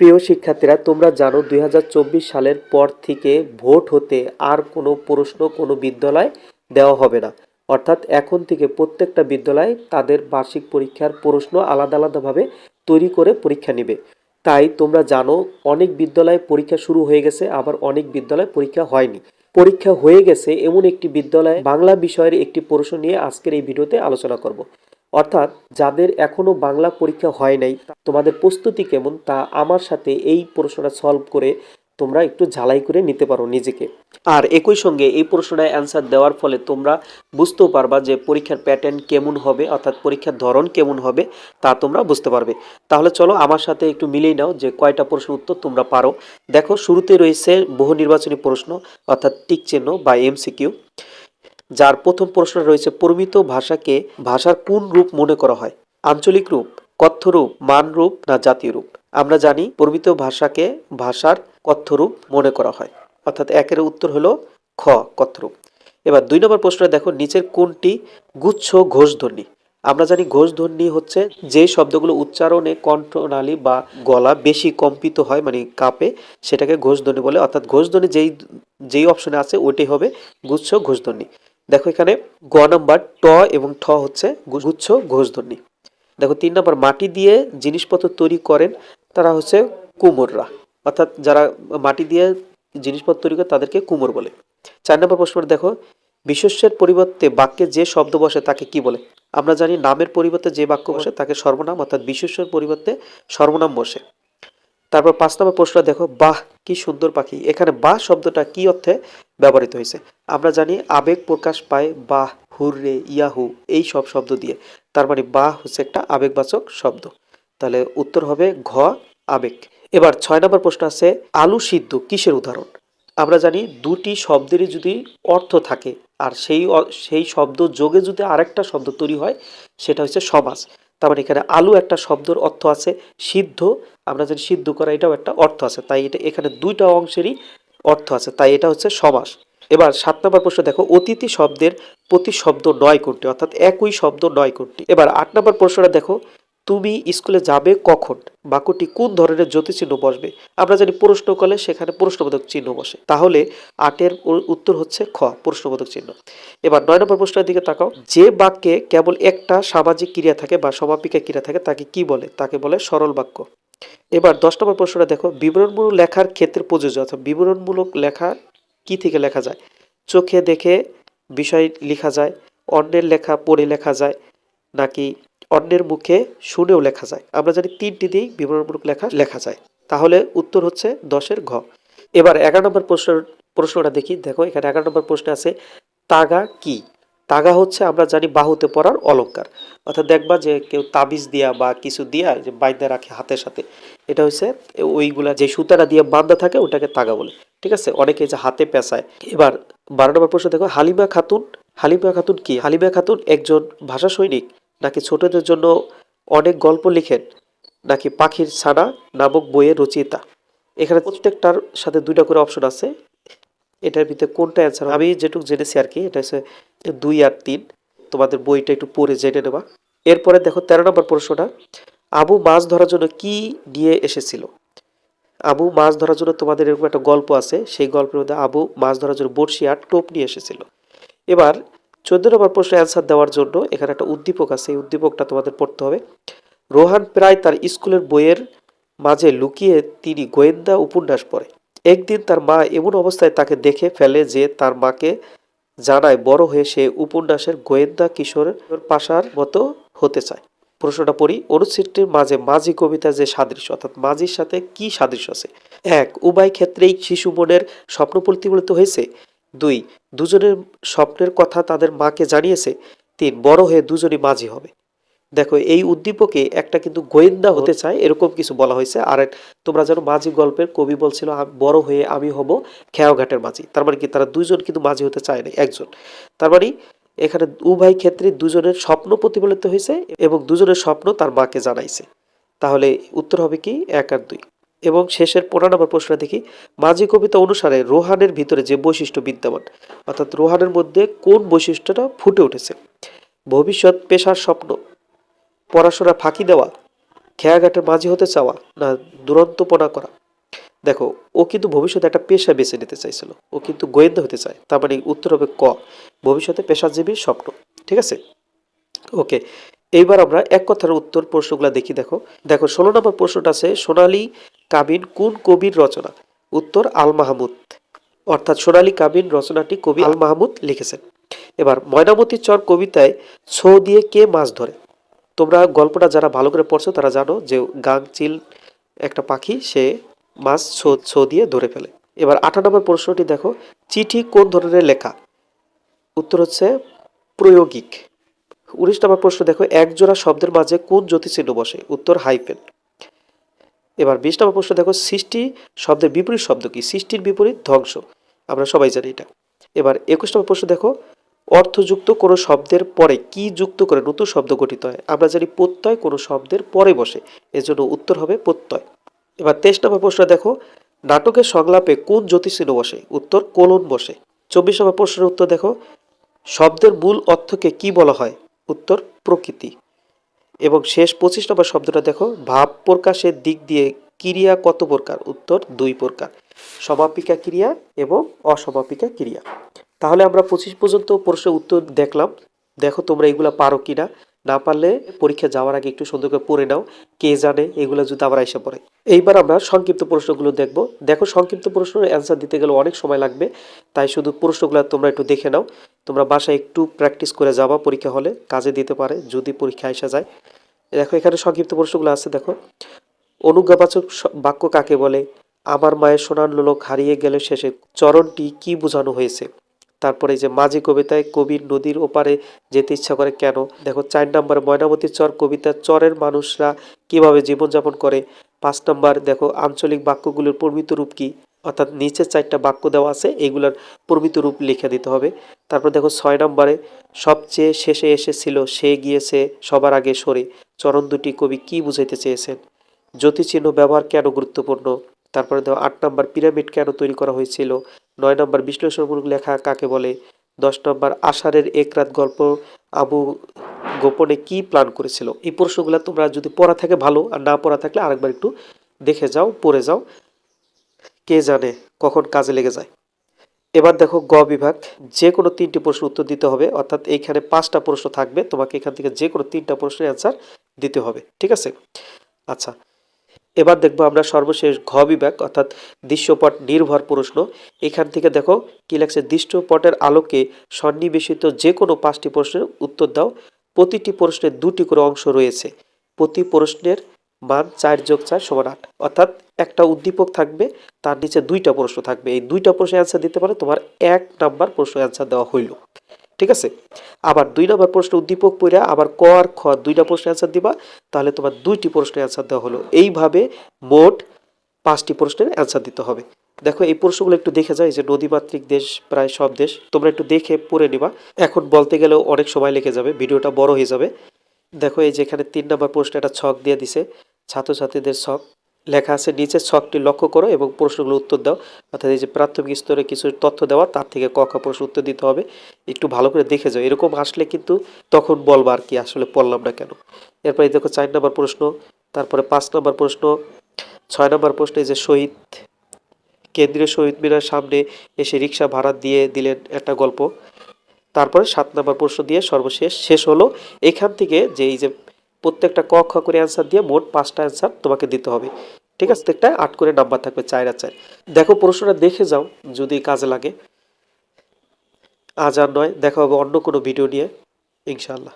প্রিয় শিক্ষার্থীরা, তোমরা জানো দুই হাজার চব্বিশ সালের পর থেকে ভোট হতে আর কোনো প্রশ্ন কোনো বিদ্যালয় দেওয়া হবে না। অর্থাৎ এখন থেকে প্রত্যেকটা বিদ্যালয় তাদের বার্ষিক পরীক্ষার প্রশ্ন আলাদা আলাদাভাবে তৈরি করে পরীক্ষা নেবে। তাই তোমরা জানো অনেক বিদ্যালয়ে পরীক্ষা শুরু হয়ে গেছে, আবার অনেক বিদ্যালয়ে পরীক্ষা হয়নি। পরীক্ষা হয়ে গেছে এমন একটি বিদ্যালয়ে বাংলা বিষয়ের একটি প্রশ্ন নিয়ে আজকের এই ভিডিওতে আলোচনা করব। অর্থাৎ যাদের এখনও বাংলা পরীক্ষা হয় নাই তোমাদের প্রস্তুতি কেমন? তা আমার সাথে এই প্রশ্নটা সলভ করে তোমরা একটু ঝালাই করে নিতে পারো নিজেকে। আর একই সঙ্গে এই প্রশ্নটায় অ্যান্সার দেওয়ার ফলে তোমরা বুঝতেও পারবা যে পরীক্ষার প্যাটার্ন কেমন হবে, অর্থাৎ পরীক্ষার ধরন কেমন হবে, তা তোমরা বুঝতে পারবে। তাহলে চলো আমার সাথে একটু মিলিয়ে নাও যে কয়টা প্রশ্ন উত্তর তোমরা পারো। দেখো, শুরুতে রয়েছে বহু নির্বাচনী প্রশ্ন, অর্থাৎ টিক চিহ্ন বা এমসিকিউ যার প্রথম প্রশ্ন রয়েছে প্রমিত ভাষাকে ভাষার কোন রূপ মনে করা হয়? আঞ্চলিক রূপ, কথ্য রূপ, মান রূপ না জাতীয় রূপ? আমরা জানি প্রমিত ভাষাকে ভাষার কথ্য রূপ মনে করা হয়। অর্থাৎ একের উত্তর হলো খ, কথ্য রূপ। এবার দুই নম্বর প্রশ্ন দেখো নিচের কোনটি গুচ্ছ ঘোষধ্বনি? আমরা জানি ঘোষধ্বনি হচ্ছে যে শব্দগুলো উচ্চারণে কণ্ঠনালী বা গলা বেশি কম্পিত হয় মানে কাঁপে, সেটাকে ঘোষধ্বনি বলে। অর্থাৎ ঘোষধ্বনি যেই যেই অপশনে আছে, ওইটাই হবে গুচ্ছ ঘোষধ্বনি। দেখো এখানে গ নাম্বার ট এবং ঠ হচ্ছে গুচ্ছ ঘোষধ্বনি। দেখো তিন নম্বর, মাটি দিয়ে জিনিসপত্র তৈরি করেন তারা হচ্ছে কুমোররা। অর্থাৎ যারা মাটি দিয়ে জিনিসপত্র তৈরি করে তাদেরকে কুমোর বলে। চার নম্বর প্রশ্ন দেখো বিশেষ্যের পরিবর্তে বাক্যে যে শব্দ বসে তাকে কি বলে? আমরা জানি নামের পরিবর্তে যে বাক্য বসে তাকে সর্বনাম, অর্থাৎ বিশেষ্যের পরিবর্তে সর্বনাম বসে। তারপর পাঁচ নম্বর প্রশ্ন দেখো, বাহ, কি সুন্দর পাখি। এখানে বাহ শব্দটা কি অর্থে ব্যবহৃত হয়েছে। আমরা জানি আবেগ প্রকাশ পায় বাহ, হুররে, ইয়াহু এই সব শব্দ দিয়ে। তার মানে বাহ হচ্ছে একটা আবেগবাচক শব্দ। তাহলে উত্তর হবে ঘ, আবেগ। এবার ছয় নম্বর প্রশ্ন আছে, আলু সিদ্ধ কিসের উদাহরণ? আমরা জানি দুটি শব্দেরই যদি অর্থ থাকে, আর সেই সেই শব্দ যোগে যদি আরেকটা শব্দ তৈরি হয়, সেটা হচ্ছে সমাজ তার মানে এখানে আলু একটা শব্দের অর্থ আছে সিদ্ধ। আমরা জানি সিদ্ধ করা এটাও একটা অর্থ আছে। তাই এটা এখানে দুইটা অংশেরই অর্থ আছে, তাই এটা হচ্ছে সমাস। এবার সাত নম্বর প্রশ্ন, দেখো, অতিথি শব্দের প্রতি শব্দ নয় কোনটি, অর্থাৎ একই শব্দ নয় কোনটি। এবার আট নম্বর প্রশ্নটা, দেখো, তুমি স্কুলে যাবে কখন? বাক্যটি কোন ধরনের জ্যোতিচিহ্ন বসবে? আমরা জানি প্রশ্ন করলে সেখানে প্রশ্নবোধক চিহ্ন বসে। তাহলে আটের উত্তর হচ্ছে খ, প্রশ্নবোধক চিহ্ন। এবার নয় নম্বর প্রশ্নের দিকে তাকাও। যে বাক্যে কেবল একটা সামাজিক ক্রিয়া থাকে বা সমাপিকা ক্রিয়া থাকে, তাকে কি বলে? তাকে বলে সরল বাক্য। এবার দশ নম্বর প্রশ্নটা দেখো, বিবরণমূলক লেখার ক্ষেত্রে প্রযোজ্য, অর্থাৎ বিবরণমূলক লেখা কি থেকে লেখা যায়? চোখে দেখে বিষয় লেখা যায়, অন্যের লেখা পড়ে লেখা যায়, নাকি অন্যের মুখে শুনেও লেখা যায়? আমরা জানি তিনটি দিয়েই বিবরণমূলক লেখা লেখা যায়। তাহলে উত্তর হচ্ছে দশের ঘ। এবার এগারো নম্বর প্রশ্ন, প্রশ্নটা দেখি, দেখো এখানে এগারো নম্বর প্রশ্ন আছে, তাগা কি? তাগা হচ্ছে আমরা জানি বাহুতে পড়ার অলংকার অর্থাৎ দেখবা যে কেউ তাবিজ দিয়া বা কিছু দিয়া যে বাইন্দা রাখে হাতের সাথে, এটা হচ্ছে ওইগুলা যে সুতারা দিয়ে বান্ধা থাকে ওটাকে তাগা বলে। ঠিক আছে? অনেকে যে হাতে পেঁচায়। এবার বারো নম্বর প্রশ্ন দেখো, হালিমা খাতুন হালিমা খাতুন কি? হালিমা খাতুন একজন ভাষা সৈনিক, নাকি ছোটদের জন্য অনেক গল্প লিখেন, নাকি পাখির ছানা নামক বইয়ের রচয়িতা এখানে প্রত্যেকটার সাথে দুইটা করে অপশন আছে। এটার ভিতরে কোনটা অ্যান্সার আমি যেটুকু জেনেছি আর কি, এটা হচ্ছে দুই আর তিন। তোমাদের বইটা একটু পড়ে জেনে নেবা। এরপরে দেখো তেরো নম্বর প্রশ্নটা, আবু মাছ ধরার জন্য কি নিয়ে এসেছিল? আবু মাছ ধরার জন্য তোমাদের এরকম একটা গল্প আছে, সেই গল্পের মধ্যে আবু মাছ ধরার জন্য বড়শি আর টোপ নিয়ে এসেছিল। এবার চোদ্দ নম্বর প্রশ্নে অ্যান্সার দেওয়ার জন্য এখানে একটা উদ্দীপক আছে, এই উদ্দীপকটা তোমাদের পড়তে হবে। রোহান প্রায় তার স্কুলের বইয়ের মাঝে লুকিয়ে তিনি গোয়েন্দা উপন্যাস পড়ে। একদিন তার মা এমন অবস্থায় তাকে দেখে ফেলে যে তার মাকে জানায়, বড় হয়ে সে উপন্যাসের গোয়েন্দা কিশোরের পাশার মতো হতে চায়। প্রশ্নটা পড়ি অনুচ্ছেদটির মাঝে মাঝি কবিতা যে সাদৃশ্য, অর্থাৎ মাঝির সাথে কি সাদৃশ্য আছে? এক, উভয় ক্ষেত্রেই শিশু মনের স্বপ্ন প্রতিফলিত হয়েছে। দুই, দুজনের স্বপ্নের কথা তাদের মাকে জানিয়েছে। তিন, বড় হয়ে দুজনই মাঝি হবে। দেখো, এই উদ্দীপকে একটা কিন্তু গোয়েন্দা হতে চায়, এরকম কিছু বলা হয়েছে। আর তোমরা যেন মাঝি গল্পের কবি বলছিল, "আম- বড় হয়ে আমি হব খেয়াঘাটের মাঝি। তার মানে কি, তারা দুইজন কিন্তু মাঝি হতে চায় না একজন। তার মানে এখানে উভয় ক্ষেত্রে দুজনের স্বপ্ন প্রতিফলিত হয়েছে এবং দুজনের স্বপ্ন তার মাকে জানাইছে। তাহলে উত্তর হবে কি? এক আর দুই। এবং শেষের পনেরো নম্বর প্রশ্ন দেখি, মাঝি কবিতা অনুসারে রোহানের ভিতরে যে বৈশিষ্ট্য বিদ্যমান, অর্থাৎ রোহানের মধ্যে কোন বৈশিষ্ট্যটা ফুটে উঠেছে? ভবিষ্যৎ, পেশার স্বপ্ন পড়াশোনা ফাঁকি দেওয়া, খেয়াঘাটের মাঝি হতে চাওয়া না দুরন্তপনা করা। দেখো, ও কিন্তু ভবিষ্যতে একটা পেশা বেছে নিতে চাইছিল। ও কিন্তু গোয়েন্দা হতে চায়। তার মানে উত্তর হবে ক। ভবিষ্যতে পেশাজীবীর স্বপ্ন। ঠিক আছে? ওকে, এইবার আমরা এক কথার উত্তর প্রশ্নগুলো দেখি, দেখো। দেখো, ষোলো নম্বর প্রশ্নটা আছে, সোনালী কাবিন কোন কবির রচনা? উত্তর, আল মাহমুদ। অর্থাৎ সোনালী কাবিন রচনাটি কবি আল মাহমুদ লিখেছেন। এবার ময়নামতি চর কবিতায় ছো দিয়ে কে মাছ ধরে? তোমরা গল্পটা যারা ভালো করে পড়ছো, তারা জানো যে গাং চিল একটা পাখি, সে মাছ ছো ছো দিয়ে ধরে ফেলে। এবার আঠারো নম্বর প্রশ্নটি দেখো, চিঠি কোন ধরনের লেখা? উত্তর হচ্ছে, প্রয়োগিক। উনিশ নম্বর প্রশ্ন দেখো, একজোড়া শব্দের মাঝে কোন জ্যোতিচিহ্ন বসে? উত্তর, হাইফেন। এবার বিশ নম্বর প্রশ্ন দেখো, সৃষ্টি শব্দের বিপরীত শব্দ কি? সৃষ্টির বিপরীত ধ্বংস। আমরা সবাই জানি এটা। এবার একুশ নম্বর প্রশ্ন দেখো অর্থযুক্ত কোনো শব্দের পরে কি যুক্ত করে নতুন শব্দ গঠিত হয়? আমরা জানি প্রত্যয় কোনো শব্দের পরে বসে। এজন্য উত্তর হবে প্রত্যয়। এবার তেইশ নম্বর প্রশ্ন দেখো। নাটকের সংলাপে কোন জ্যোতিষচিহ্ন বসে? উত্তর কোলন বসে। চব্বিশ নম্বর প্রশ্নের উত্তর দেখো। শব্দের মূল অর্থকে কি বলা হয়? উত্তর প্রকৃতি। এবং শেষ পঁচিশ নম্বর শব্দটা দেখো। ভাব প্রকাশের দিক দিয়ে ক্রিয়া কত প্রকার? উত্তর দুই প্রকার। সমাপিকা ক্রিয়া এবং অসমাপিকা ক্রিয়া। তাহলে আমরা পঁচিশ পর্যন্ত প্রশ্নের উত্তর দেখলাম। দেখো তোমরা এগুলা পারো কিনা। না না পারলে পরীক্ষা যাওয়ার আগে একটু সুন্দর করে পড়ে নাও, কে জানে এগুলো যদি আবার এসে পড়ে। এইবার আমরা সংক্ষিপ্ত প্রশ্নগুলো দেখব। দেখো সংক্ষিপ্ত প্রশ্নের অ্যান্সার দিতে গেলে অনেক সময় লাগবে, তাই শুধু প্রশ্নগুলো তোমরা একটু দেখে নাও। তোমরা বাসায় একটু প্র্যাকটিস করে যাবা পরীক্ষা হলে, কাজে দিতে পারে যদি পরীক্ষা এসে যায়। দেখো এখানে সংক্ষিপ্ত প্রশ্নগুলো আছে, দেখো। অনুজ্ঞাবাচক বাক্য কাকে বলে? আমার মায়ের সোনার লোক হারিয়ে গেলে শেষে চরণটি কি বোঝানো হয়েছে? তারপরে এই যে মাঝি কবিতায় কবির নদীর ওপারে যেতে ইচ্ছা করে, কেন? দেখো, চার নম্বরে ময়নামতির চর কবিতা, চরের মানুষরা কীভাবে জীবনযাপন করে? পাঁচ নম্বর, দেখো, আঞ্চলিক বাক্যগুলোর প্রমিত রূপ কি? অর্থাৎ নিচে চারটা বাক্য দেওয়া আছে এইগুলোর প্রমিত রূপ লিখে দিতে হবে। তারপর দেখো, ছয় নম্বরে, সবচেয়ে শেষে এসেছিল, সে গিয়েছে সবার আগে সরে। চরণ দুটি কবি কি বুঝাইতে চেয়েছেন? জ্যোতিচিহ্ন ব্যবহার কেন গুরুত্বপূর্ণ? তারপরে দেখো, আট নম্বর, পিরামিড কেন তৈরি করা হয়েছিল? নয় নম্বর বিশ্লেষণমূলক লেখা কাকে বলে? দশ নম্বর আষাঢ়ের এক রাত গল্প আবু গোপনে কি প্ল্যান করেছিল? এই প্রশ্নগুলো তোমরা যদি পড়া থাকে ভালো, আর না পড়া থাকলে আরেকবার একটু দেখে যাও, পড়ে যাও। কে জানে কখন কাজে লেগে যায়? এবার দেখো গ বিভাগ, যে কোনো তিনটি প্রশ্ন উত্তর দিতে হবে, অর্থাৎ এইখানে পাঁচটা প্রশ্ন থাকবে, তোমাকে এখান থেকে যে কোনো তিনটা প্রশ্নের অ্যান্সার দিতে হবে, ঠিক আছে? আচ্ছা এবার দেখব আমরা সর্বশেষ ঘ বিভাগ, অর্থাৎ দৃশ্যপট নির্ভর প্রশ্ন। এখান থেকে দেখো কি লাগছে দৃশ্যপটের আলোকে সন্নিবেশিত যে কোনো পাঁচটি প্রশ্নের উত্তর দাও। প্রতিটি প্রশ্নের দুটি করে অংশ রয়েছে। প্রতি প্রশ্নের মান চার যোগ চার সমান আট। অর্থাৎ একটা উদ্দীপক থাকবে, তার নিচে দুইটা প্রশ্ন থাকবে। এই দুইটা প্রশ্নের অ্যান্সার দিতে পারে, তোমার এক নাম্বার প্রশ্ন অ্যান্সার দেওয়া হইল। ঠিক আছে? আবার দুই নম্বর প্রশ্ন উদ্দীপক পড়া আবার ক আর খ দুইটা প্রশ্ন অ্যান্সার দিবা, তাহলে তোমার দুইটি প্রশ্নের অ্যান্সার দেওয়া হলো। এইভাবে মোট পাঁচটি প্রশ্নের অ্যান্সার দিতে হবে। দেখো, এই প্রশ্নগুলো একটু দেখে যায় যে নদীমাতৃক দেশ, প্রায় সব দেশ, তোমরা একটু দেখে পড়ে নিবা। এখন বলতে গেলেও অনেক সময় লেগে যাবে, ভিডিওটা বড় হয়ে যাবে। দেখো, এই যে এখানে তিন নম্বর প্রশ্নে একটা ছক দিয়ে দিছে, ছাত্রছাত্রীদের ছক। লেখা আছে, নিচে ছকটি লক্ষ্য করো এবং প্রশ্নগুলো উত্তর দাও। অর্থাৎ এই যে প্রাথমিক স্তরে কিছু তথ্য দেওয়া, তার থেকে ক খ প্রশ্ন উত্তর দিতে হবে। একটু ভালো করে দেখে যাও। এরকম আসলে কিন্তু তখন বলবা আর কি আসলে পড়লাম না কেন? এরপরে দেখো চার নম্বর প্রশ্ন, তারপরে পাঁচ নম্বর প্রশ্ন, ছয় নম্বর প্রশ্ন, এই যে শহীদ, কেন্দ্রীয় শহীদ মিনার সামনে এসে রিক্সা ভাড়া দিয়ে দিলেন একটা গল্প। তারপরে সাত নম্বর প্রশ্ন দিয়ে সর্বশেষ, শেষ হলো, এখান থেকে যে এই যে প্রত্যেকটা ক খ করে অ্যান্সার দিয়ে মোট পাঁচটা অ্যান্সার তোমাকে দিতে হবে। ঠিক আছে একটা আট করে নাম্বার থাকবে চার আর দেখো প্রশ্নটা দেখে যাও, যদি কাজে লাগে। আজ আর নয়, দেখা হবে অন্য কোনো ভিডিও নিয়ে, ইনশাআল্লাহ।